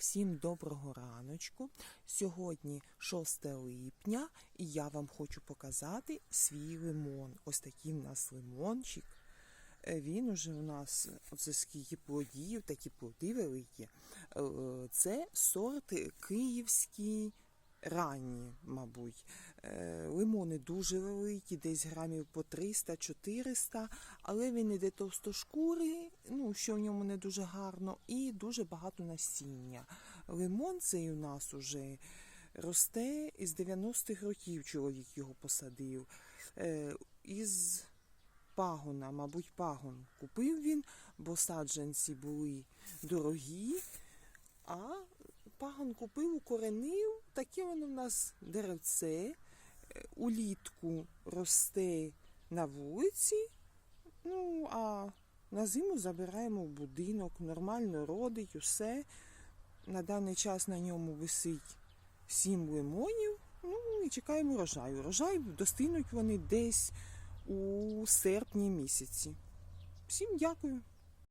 Всім доброго раночку. Сьогодні 6 липня, і я вам хочу показати свій лимон. Ось такий в нас лимончик. Е, Він уже у нас оце скільки плодів, такі плоди великі. Е, Це сорт київський ранні, мабуть. Лимони дуже великі, десь грамів по 300-400, але він іде товстошкурий, ну, що в ньому не дуже гарно, і дуже багато насіння. Лимон цей у нас уже росте із 90-х років чоловік його посадив. Е, Із пагона, мабуть, пагон купив він, бо саджанці були дорогі, а пагон купив, укоренив, таке воно в нас деревце, улітку росте на вулиці, ну а на зиму забираємо будинок, нормально родить, усе. На даний час на ньому висить сім лимонів. Ну і чекаємо урожаю. Урожай достигнуть вони десь у серпні місяці. Всім дякую.